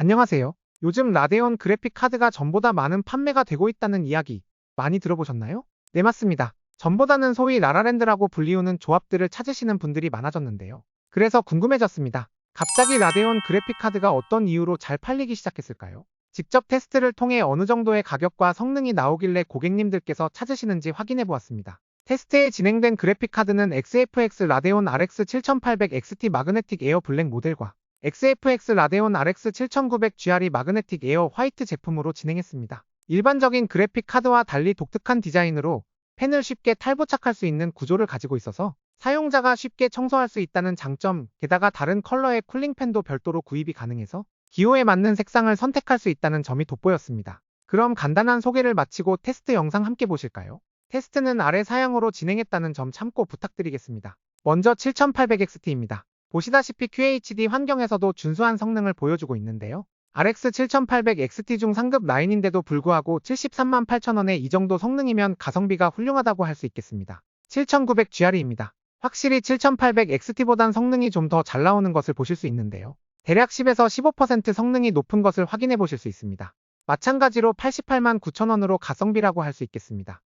안녕하세요. 요즘 라데온 그래픽 카드가 전보다 많은 판매가 되고 있다는 이야기 많이 들어보셨나요? 네, 맞습니다. 전보다는 소위 라라랜드라고 불리우는 조합들을 찾으시는 분들이 많아졌는데요. 그래서 궁금해졌습니다. 갑자기 라데온 그래픽 카드가 어떤 이유로 잘 팔리기 시작했을까요? 직접 테스트를 통해 어느 정도의 가격과 성능이 나오길래 고객님들께서 찾으시는지 확인해 보았습니다. 테스트에 진행된 그래픽 카드는 XFX 라데온 RX 7800 XT 마그네틱 에어 블랙 모델과 XFX 라데온 RX 7900 GRE 마그네틱 에어 화이트 제품으로 진행했습니다. 일반적인 그래픽 카드와 달리 독특한 디자인으로 펜을 쉽게 탈부착할 수 있는 구조를 가지고 있어서 사용자가 쉽게 청소할 수 있다는 장점, 게다가 다른 컬러의 쿨링팬도 별도로 구입이 가능해서 기호에 맞는 색상을 선택할 수 있다는 점이 돋보였습니다. 그럼 간단한 소개를 마치고 테스트 영상 함께 보실까요? 테스트는 아래 사양으로 진행했다는 점 참고 부탁드리겠습니다. 먼저 7800XT입니다. 보시다시피 QHD 환경에서도 준수한 성능을 보여주고 있는데요. RX 7800XT 중 상급 라인인데도 불구하고 73만 8천원에 이 정도 성능이면 가성비가 훌륭하다고 할 수 있겠습니다. 7900GRE입니다. 확실히 7800XT보단 성능이 좀 더 잘 나오는 것을 보실 수 있는데요. 대략 10에서 15% 성능이 높은 것을 확인해 보실 수 있습니다. 마찬가지로 88만 9천원으로 가성비라고 할 수 있겠습니다.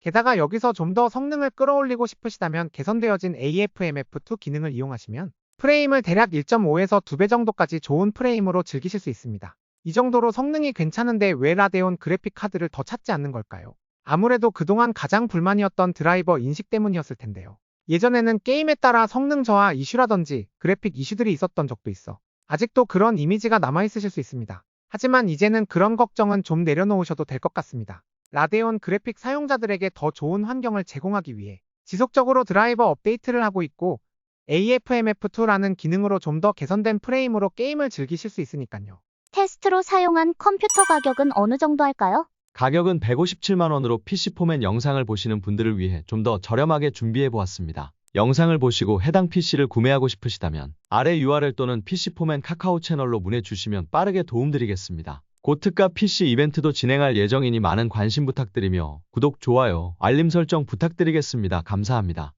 게다가 여기서 좀 더 성능을 끌어올리고 싶으시다면 개선되어진 AFMF2 기능을 이용하시면 프레임을 대략 1.5에서 2배 정도까지 좋은 프레임으로 즐기실 수 있습니다. 이 정도로 성능이 괜찮은데 왜 라데온 그래픽 카드를 더 찾지 않는 걸까요? 아무래도 그동안 가장 불만이었던 드라이버 인식 때문이었을 텐데요. 예전에는 게임에 따라 성능 저하 이슈라든지 그래픽 이슈들이 있었던 적도 있어 아직도 그런 이미지가 남아있으실 수 있습니다. 하지만 이제는 그런 걱정은 좀 내려놓으셔도 될 것 같습니다. 라데온 그래픽 사용자들에게 더 좋은 환경을 제공하기 위해 지속적으로 드라이버 업데이트를 하고 있고 AFMF2라는 기능으로 좀 더 개선된 프레임으로 게임을 즐기실 수 있으니까요. 테스트로 사용한 컴퓨터 가격은 어느 정도 할까요? 가격은 157만원으로 PC 포맷 영상을 보시는 분들을 위해 좀 더 저렴하게 준비해 보았습니다. 영상을 보시고 해당 PC를 구매하고 싶으시다면 아래 URL 또는 PC 포맨 카카오 채널로 문의 주시면 빠르게 도움드리겠습니다. 곧 특가 PC 이벤트도 진행할 예정이니 많은 관심 부탁드리며 구독, 좋아요, 알림 설정 부탁드리겠습니다. 감사합니다.